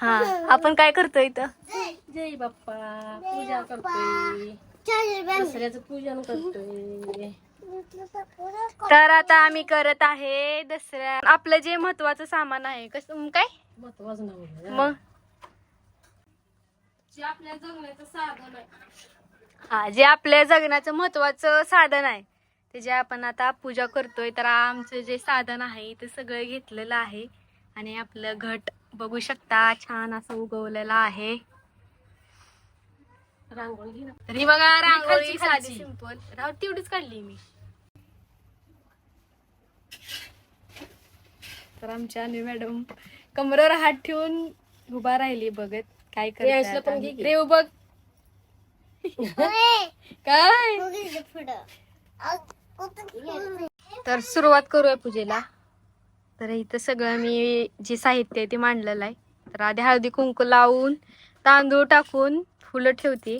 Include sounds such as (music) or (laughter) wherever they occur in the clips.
हा आपण काय करतोय इथं? जय बाप्पा पूजा करतोय. दसऱ्याचं पूजन करतोय. तर आता आम्ही करत आहे दसऱ्या. आपलं जे महत्वाचं सामान आहे कसं काय? महत्वाचं नाव मग? जे आपल्या जगण्याचं साधन आहे. हा जे आपल्या जगण्याचं महत्वाचं साधन आहे ते जे आपण आता पूजा करतोय तर आमचं जे साधन आहे ते सगळं घेतलेलं आहे. आणि आपलं घट बघू शकता छान असं उगवलेलं आहे. रांगोळी तरी बघा रांगोळी साधी. सिंपल. राव तेवढीच काढली मी. तर आमच्या अन्वी मॅडम कमरेवर हात ठेवून उभा राहिली बघत काय करते. रेव बघ. (laughs) काय? तर सुरुवात करूया पूजेला. तर इथं सगळं मी जे साहित्य आहे ते मांडलेलं आहे. तर आधी हळदी कुंकू लावून तांदूळ टाकून फुलं ठेवते.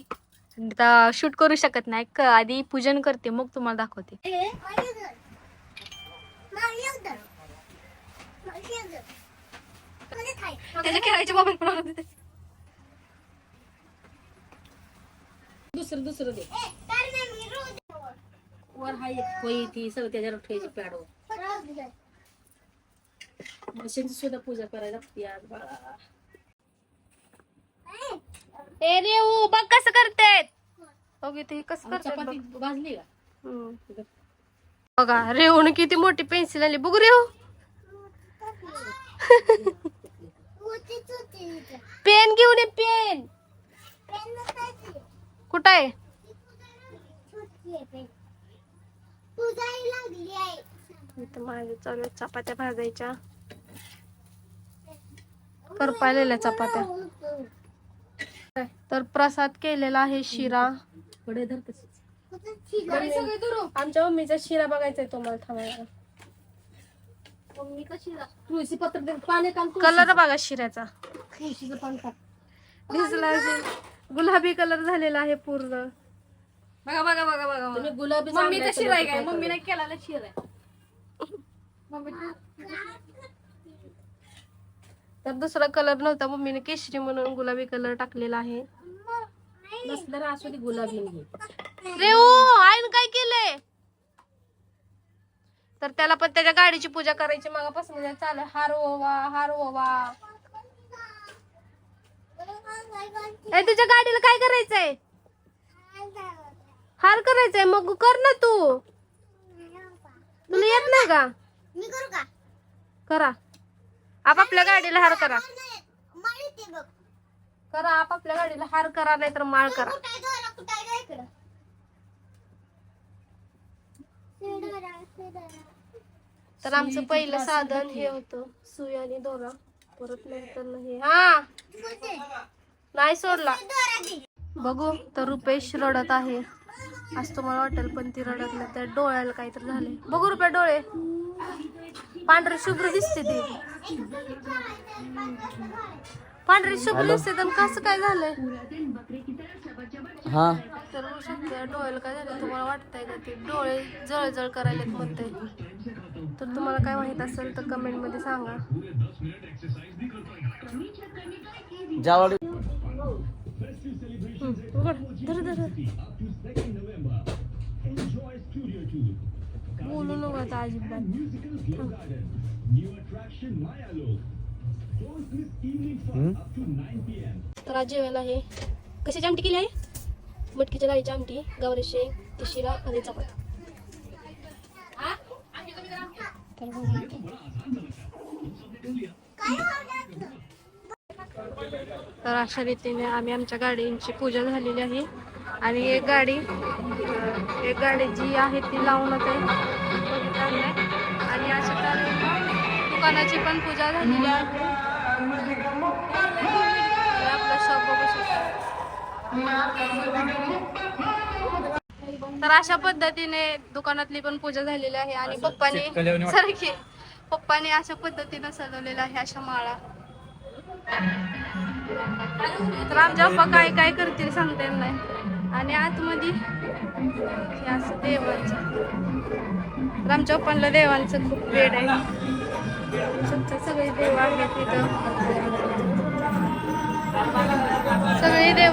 शूट करू शकत नाही. क- आधी पूजन करते मग तुम्हाला दाखवते. दुसरं दुसरं दे. वर हा एक होई ती सगळं त्याच्यावर ठेवायची पॅडो मशीनची सुद्धा पूजा करायला लागते आज बाळा ए रे बघ कसं बघ इथे कसं करतात चपाती बघ. भाजली का? हम्म. बघा रेवून किती मोठी पेन्सिल आली बघू रेव. पेन घेऊन ये पेन. कुठं आहे? इथं माझ्या चालू आहेत चपात्या भाजायच्या. करपालेल्या चपात्या. तर प्रसाद केलेला आहे शिरा. आमच्या मम्मीचा शिरा बघायचा आहे तुम्हाला थांबायला. कलर बघा शिऱ्याचा. गुलाबी कलर झालेला आहे पूर्ण. बघा बघा बघा बघा तुम्ही गुलाबी मम्मीचा शिरा आहे काय? मम्मीने केलेला शिरा आहे. मम्मी तर दुसरा कलर नव्हता. मम्मीने केशरी म्हणून गुलाबी कलर टाकलेला आहे. नसलं असू दे गुलाबी घे रेऊ आईन काय केलंय? तर त्याला पण त्याच्या गाडीची पूजा करायची मागापासून. चालू हार ओवा हार ओवा. तुझ्या गाडीला काय करायचंय? हार करायचंय. मग कर ना तू. तुला येत नाही का? मी करू का? करा. आपापल्या गाडीला हार करा. करा आपापल्या गाडीला हार करा नाही तर माळ करा. तर आमचं पहिलं साधन हे होतं. सुई आणि दोरा. परत नंतर हे. हा. नाही सोडला. बघू तर रुपेश रडत आहे. आज तुम्हाला वाटेल पण ती रडत नाही. त्या डोळ्याला काहीतरी झाले बघू रुपये डोळे. पांढरे शुभ्र दिसते ती. पांढरे शुभ्र दिसते तर कसं काय झालंय? हा. तर शकते डोळ्याला काय झालं तुम्हाला वाटतंय का ते? डोळे जळजळ करायला म्हणते तर तुम्हाला काय माहीत असेल तर कमेंटमध्ये सांगा. जावाडी उघड. धर धर धर. बोलू नको आता अजिबात. तर आज जेवायला आहे. कशाची आमटी केली आहे मटकीच्या डाळीची आमटी गावरी शेंग ती शिरा आणि चपात. तर तर अशा रीतीने आम्ही आमच्या गाडींची पूजा झालेली आहे. आणि एक गाडी एक गाडी जी आहे ती लावूनच आहे. अशा दुकानाची पण पूजा झालेली आहे. तर आपलं शॉप बघू शकता. तर अशा पद्धतीने दुकानातली पण पूजा झालेली आहे आणि पप्पाने सारखी पप्पाने अशा पद्धतीने सजवलेलं आहे अशा माळा. तर आमच्या पप्पा काय काय करतील सांगता येत नाही. आणि आतमध्ये असं देवांचं. तर आमच्या पप्पांना देवांचं खूप वेळ आहे. सगळे देव आहेत तिथं.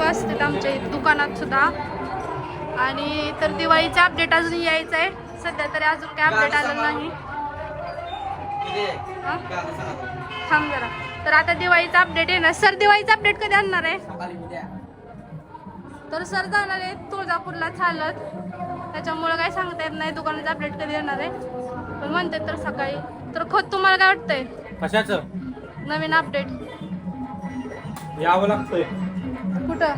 बसतात आमच्या दुकानात सुद्धा. आणि तर दिवाळीचा अपडेट अजून यायचं आहे. सध्या तरी अजून काय अपडेट आलं नाही. थांब जरा. तर आता दिवाळीचा अपडेट येणार. सर दिवाळीचा अपडेट कधी आणणार आहे? तर सर जाणार आहे तुळजापूरला चालत. त्याच्यामुळे काय सांगता येत नाही दुकानाचा अपडेट कधी येणार आहे. पण म्हणते तर सकाळी. तर खत तुम्हाला काय वाटतंय? कशाच? नवीन अपडेट यावं लागतंय. कुठं?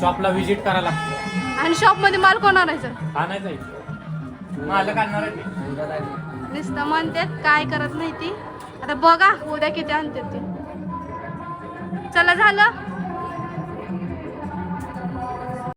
शॉपला व्हिजिट करायला लागतं आणि शॉपमध्ये माल कोण आणायचं? आणायचं मालक आणणार आहे ते. नुसतं म्हणतात काय करत नाही ती. आता बघा उद्या किती आणतात ते. चला झालं.